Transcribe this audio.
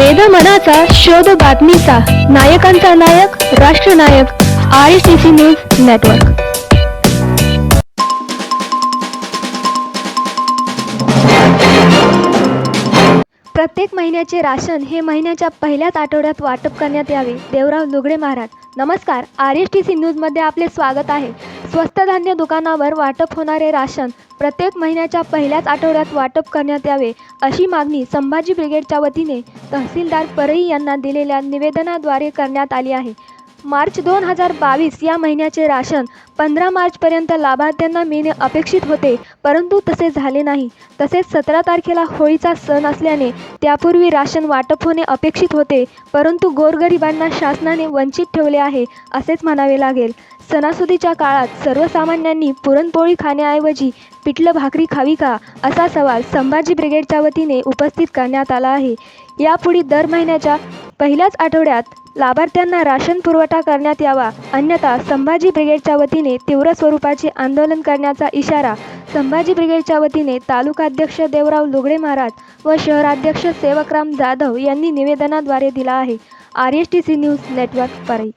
वेद मनाचा शोध बातमीचा. नायकांचा नायक राष्ट्रनायक R T C news network प्रत्येक महिन्याचे राशन हे महिन्याच्या पहिल्याच आठवड्यात वाटप करण्यात यावे. देवराव लुगडे महाराज. नमस्कार. आर एस टी सी न्यूजमध्ये आपले स्वागत आहे. स्वस्त धान्य दुकानावर वाटप होणारे राशन प्रत्येक महिन्याच्या पहिल्याच आठवड्यात वाटप करण्यात यावे अशी मागणी संभाजी ब्रिगेडच्या वतीने तहसीलदार परई यांना दिलेल्या निवेदनाद्वारे करण्यात आली आहे. मार्च दोन हजार बावीस या महिन्याचे राशन पंधरा मार्चपर्यंत लाभार्थ्यांना मिळणे अपेक्षित होते परंतु तसे झाले नाही. तसेच सतरा तारखेला होळीचा सण असल्याने त्यापूर्वी राशन वाटप होणे अपेक्षित होते परंतु गोरगरिबांना शासनाने वंचित ठेवले आहे असेच म्हणावे लागेल. सणासुदीच्या काळात सर्वसामान्यांनी पुरणपोळी खाण्याऐवजी पिठलं भाकरी खावी का असा सवाल संभाजी ब्रिगेडच्या वतीने उपस्थित करण्यात आला आहे. यापुढे दर महिन्याच्या पहिल्याच आठवड्यात लाभार्थ्यांना राशन पुरवठा करण्यात यावा. अन्यथा संभाजी ब्रिगेडच्या वतीने तीव्र स्वरूपाचे आंदोलन करण्याचा इशारा संभाजी ब्रिगेडच्या वतीने तालुकाध्यक्ष देवराव लुगडे महाराज व शहराध्यक्ष सेवकराम जाधव यांनी निवेदनाद्वारे दिला आहे. R S T C news network परई